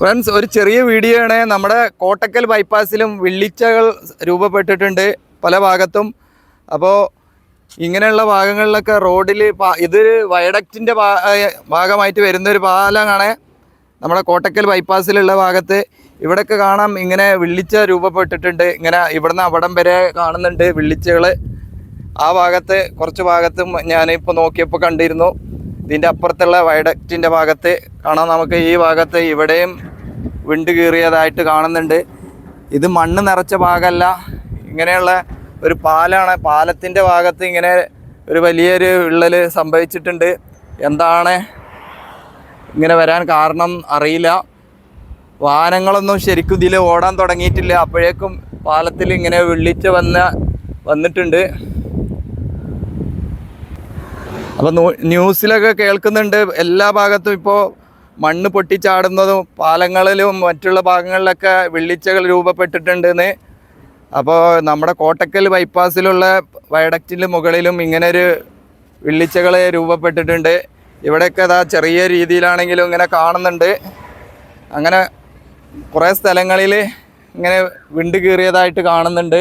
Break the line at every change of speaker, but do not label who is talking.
Friends ഒരു ചെറിയ video ആണ് നമ്മുടെ കോട്ടക്കൽ ബൈപ്പാസിലും വെള്ളിച്ചകൾ രൂപപ്പെട്ടിട്ടുണ്ട് പല ഭാഗത്തും. അപ്പോൾ ഇങ്ങനെയുള്ള ഭാഗങ്ങളിലൊക്കെ റോഡിൽ ഇത് വയഡക്റ്റിന്റെ ഭാഗമായിട്ട് വരുന്ന ഒരു പാലമാണ് നമ്മുടെ കോട്ടക്കൽ ബൈപ്പാസിലുള്ള ഭാഗത്ത്. ഇവിടെയൊക്കെ കാണാം ഇങ്ങനെ വെള്ളിച്ച രൂപപ്പെട്ടിട്ടുണ്ട്. ഇങ്ങനെ ഇവിടുന്ന് അവിടം വരെ കാണുന്നുണ്ട് വെള്ളിച്ചകൾ ആ ഭാഗത്ത് കുറച്ച് ഭാഗത്തും ഞാനിപ്പോൾ നോക്കിയപ്പോൾ കണ്ടിരുന്നു. ഇതിന്റെ അപ്പുറത്തുള്ള വയഡക്റ്റിന്റെ ഭാഗത്ത് കാണാം നമുക്ക്. ഈ ഭാഗത്ത് ഇവിടെയും വിണ്ട് കീറിയതായിട്ട് കാണുന്നുണ്ട്. ഇത് മണ്ണ് നിറച്ച ഭാഗമല്ല. ഇങ്ങനെയുള്ള ഒരു പാലാണ് പാലത്തിന്റെ ഭാഗത്ത് ഇങ്ങനെ ഒരു വലിയൊരു വിള്ളൽ സംഭവിച്ചിട്ടുണ്ട്. എന്താണ് ഇങ്ങനെ വരാൻ കാരണം അറിയില്ല. വാഹനങ്ങളൊന്നും ശരിക്കും ഇതിൽ ഓടാൻ തുടങ്ങിയിട്ടില്ല. അപ്പോഴേക്കും പാലത്തിൽ ഇങ്ങനെ വിള്ളിച്ച് വന്ന വന്നിട്ടുണ്ട്. അപ്പോൾ ന്യൂസിലൊക്കെ കേൾക്കുന്നുണ്ട്. എല്ലാ ഭാഗത്തും ഇപ്പോൾ മണ്ണ് പൊട്ടിച്ചാടുന്നതും പാലങ്ങളിലും മറ്റുള്ള ഭാഗങ്ങളിലൊക്കെ വെള്ളിച്ചകൾ രൂപപ്പെട്ടിട്ടുണ്ടെന്ന്. അപ്പോൾ നമ്മുടെ കോട്ടക്കൽ ബൈപ്പാസിലുള്ള വയഡക്റ്റിന്റെ മുകളിലും ഇങ്ങനെ ഒരു വെള്ളിച്ചകൾ രൂപപ്പെട്ടിട്ടുണ്ട്. ഇവിടെയൊക്കെ അതാ ചെറിയ രീതിയിലാണെങ്കിലും ഇങ്ങനെ കാണുന്നുണ്ട്. അങ്ങനെ കുറേ സ്ഥലങ്ങളിൽ ഇങ്ങനെ വിണ്ട് കീറിയതായിട്ട് കാണുന്നുണ്ട്.